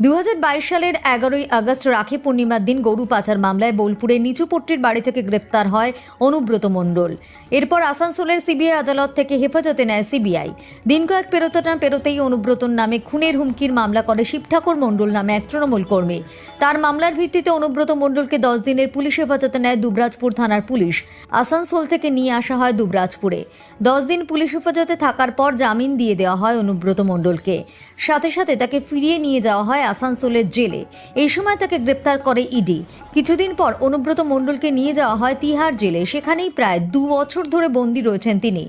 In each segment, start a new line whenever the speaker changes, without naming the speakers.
দু হাজার বাইশ সালের এগারোই আগস্ট রাখি পূর্ণিমার দিন গরু পাচার মামলায় বোলপুরে নিচুপট্টির বাড়ি থেকে গ্রেপ্তার হয় অনুব্রত মণ্ডল। এরপর আসানসোলের সিবিআই আদালত থেকে হেফাজতে নেয় সিবিআই। দিন কয়েক পেরোতে না পেরোতেই অনুব্রতর নামে খুনের হুমকির মামলা করে শিব ঠাকুর মণ্ডল নামে এক তৃণমূল কর্মী। তার মামলার ভিত্তিতে অনুব্রত মণ্ডলকে দশ দিনের পুলিশ হেফাজতে নেয় দুবরাজপুর থানার পুলিশ। আসানসোল থেকে নিয়ে আসা হয় দুবরাজপুরে। দশ দিন পুলিশ হেফাজতে থাকার পর জামিন দিয়ে দেওয়া হয় অনুব্রত মণ্ডলকে। সাথে সাথে তাকে ফিরিয়ে নিয়ে যাওয়া হয় আসানসোলের জেলে। এই সময় তাকে গ্রেপ্তার করে ইডি। কিছুদিন পর অনুব্রত মণ্ডলকে নিয়ে যাওয়া হয় তিহার জেলে। সেখানেই প্রায় দু বছর ধরে বন্দী রয়েছেন তিনি।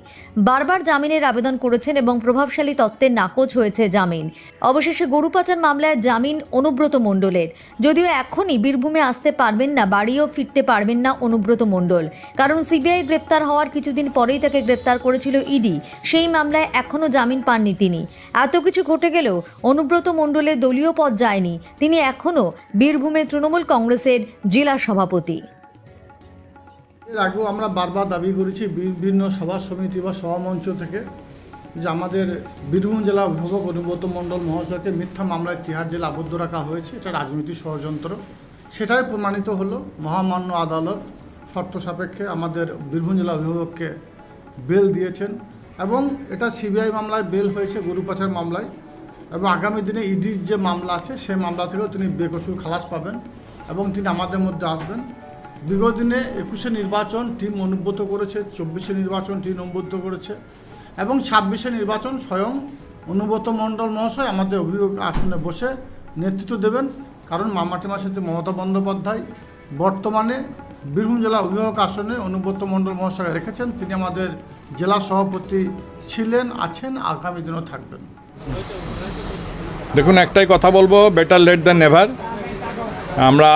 বারবার জামিনের আবেদন করেছেন এবং প্রভাবশালী তত্ত্বের নাকচ হয়েছে জামিন। অবশেষে গরু পাচার মামলায় জামিন অনুব্রত মণ্ডলের। যদিও এখনই বীরভূমে আসতে পারবেন না, বাড়িও ফিরতে পারবেন না অনুব্রত মণ্ডল। কারণ সিবিআই গ্রেপ্তার হওয়ার কিছুদিন পরেই তাকে গ্রেপ্তার করেছিল ইডি। সেই মামলায় এখনও জামিন পাননি তিনি। এত কিছু ঘটে গেলেও অনুব্রত মণ্ডলের দলীয় যায়নি। তিনি এখনও বীরভূমে তৃণমূল কংগ্রেসের জেলা সভাপতি।
এর আগেও আমরা বারবার দাবি করেছি বিভিন্ন সভা সমিতি বা সভামঞ্চ থেকে যে আমাদের বীরভূম জেলা অভিভাবক অনুব্রত মণ্ডল মহাশয়কে মিথ্যা মামলায় তিহার জেলা আবদ্ধ রাখা হয়েছে। এটা রাজনৈতিক ষড়যন্ত্র। সেটাই প্রমাণিত হলো। মহামান্য আদালত শর্ত সাপেক্ষে আমাদের বীরভূম জেলা অভিভাবককে বেল দিয়েছেন এবং এটা সিবিআই মামলায় বেল হয়েছে গরু পাচার মামলায়। এবং আগামী দিনে ইডির যে মামলা আছে, সেই মামলা থেকেও তিনি বেকসুর খালাস পাবেন এবং তিনি আমাদের মধ্যে আসবেন। বিগত দিনে একুশে নির্বাচন টিম অনুব্রত করেছে, চব্বিশে নির্বাচন টিম অনুব্রত করেছে এবং ছাব্বিশে নির্বাচন স্বয়ং অনুব্রত মণ্ডল মহাশয় আমাদের অভিযোগ আসনে বসে নেতৃত্ব দেবেন। কারণ মামাটি মাসের মমতা বন্দ্যোপাধ্যায়। বর্তমানে বীরভূম জেলা অভিভাবক আসনে অনুব্রত মণ্ডল মহাশয় রেখেছেন। তিনি আমাদের জেলা সভাপতি ছিলেন, আছেন, আগামী দিনেও থাকবেন।
দেখুন, একটাই কথা বলব বেটার লেট দ্যান নেভার আমরা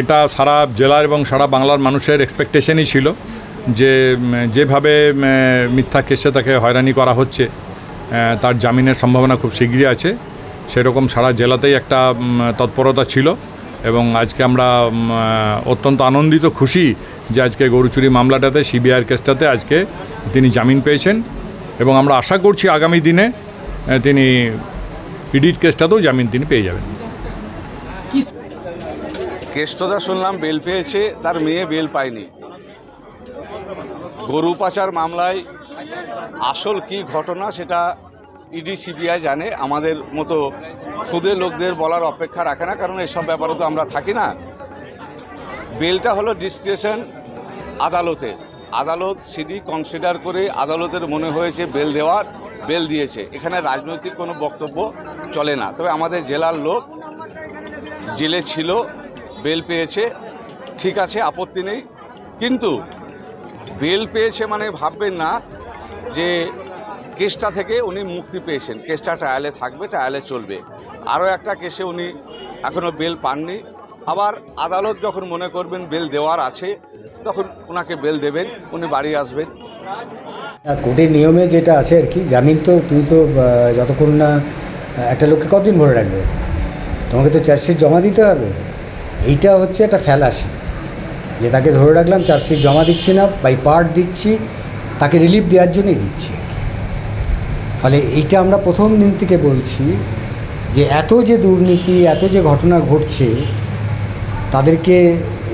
এটা সারা জেলার এবং সারা বাংলার মানুষের এক্সপেকটেশনই ছিল যে যেভাবে মিথ্যা কেসে তাকে হয়রানি করা হচ্ছে তার জামিনের সম্ভাবনা খুব শীঘ্রই আছে। সেরকম সারা জেলাতেই একটা তৎপরতা ছিল এবং আজকে আমরা অত্যন্ত আনন্দিত, খুশি যে আজকে গরু চুরি মামলাটাতে, সিবিআইয়ের কেসটাতে আজকে তিনি জামিন পেয়েছেন এবং আমরা আশা করছি আগামী দিনে তিনি ইডিট কেসটাতেও জামিন তিনি পেয়ে যাবেন।
কেষ্টদা শুনলাম বেল পেয়েছে তার মেয়ে বেল পায়নি। গরু পাচার মামলায় আসল কি ঘটনা সেটা ইডি সিবিআই জানে। আমাদের মতো খুদে লোকদের বলার অপেক্ষা রাখে না কারণ এসব ব্যাপারে তো আমরা থাকি না। বেলটা হলো ডিসক্রিপশন আদালতে। আদালত সিডি কনসিডার করে আদালতের মনে হয়েছে বেল দেওয়ার। বেল দিয়েছে। এখানে রাজনৈতিক কোনো বক্তব্য চলে না। তবে আমাদের জেলার লোক জেলে ছিল, বেল পেয়েছে, ঠিক আছে, আপত্তি নেই। কিন্তু বেল পেয়েছে মানে ভাববেন না যে কেসটা থেকে উনি মুক্তি পেয়েছেন। কেসটা ট্রায়ালে থাকবে ট্রায়ালে চলবে। আরও একটা কেসে উনি এখনও বেল পাননি। আবার আদালত যখন মনে করবেন বেল দেওয়ার আছে, তখন ওনাকে বেল দেবেন, উনি বাড়ি আসবেন।
কোর্টের নিয়মে যেটা আছে আর কি, জামিন তো তুমি তো যতক্ষণ না একটা লোককে কতদিন ভরে রাখবে? তোমাকে তো চার্জশিট জমা দিতে হবে। এইটা হচ্ছে একটা ফ্যালাসি। যে তাকে ধরে রাখলাম, চার্জশিট জমা দিচ্ছি না, বাই পার্ট দিচ্ছি, তাকে রিলিফ দেওয়ার জন্যই দিচ্ছি আর কি। ফলে এইটা আমরা প্রথম দিন থেকে বলছি যে এত যে দুর্নীতি, এত যে ঘটনা ঘটছে, তাদেরকে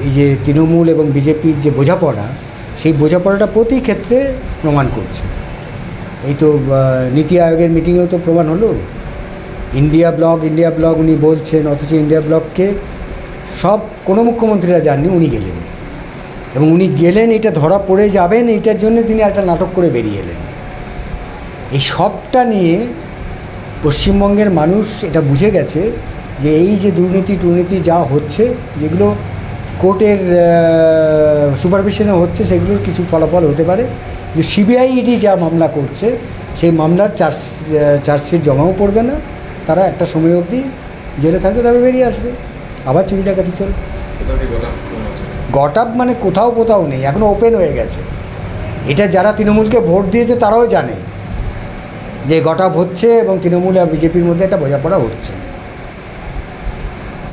এই যে তৃণমূল এবং বিজেপির যে বোঝাপড়া সেই বোঝাপড়াটা প্রতি ক্ষেত্রে প্রমাণ করছে। এই তো নীতি আয়োগের মিটিংয়েও তো প্রমাণ হলো। ইন্ডিয়া ব্লক ইন্ডিয়া ব্লক উনি বলছেন, অথচ ইন্ডিয়া ব্লককে সব কোনো মুখ্যমন্ত্রীরা যাননি উনি গেলেন। এবং উনি গেলেন, এটা ধরা পড়ে যাবেন, এইটার জন্য তিনি একটা নাটক করে বেরিয়ে এলেন। এই সবটা নিয়ে পশ্চিমবঙ্গের মানুষ এটা বুঝে গেছে যে এই যে দুর্নীতি টুর্নীতি যা হচ্ছে, যেগুলো কোর্টের সুপারভিশনে হচ্ছে, সেগুলোর কিছু ফলাফল হতে পারে। কিন্তু সিবিআই ইডি যা মামলা করছে, সেই মামলার চার্জ চার্জশিট জমাও পড়বে না। তারা একটা সময় অবধি জেলে থাকবে, তারপরে বেরিয়ে আসবে। আবার চুরি ডাকাতি চলবে। গট মানে কোথাও কোথাও নেই এখনও ওপেন হয়ে গেছে। এটা যারা তৃণমূলকে ভোট দিয়েছে, তারাও জানে যে গট হচ্ছে এবং তৃণমূল আর বিজেপির মধ্যে একটা বোঝাপড়া হচ্ছে।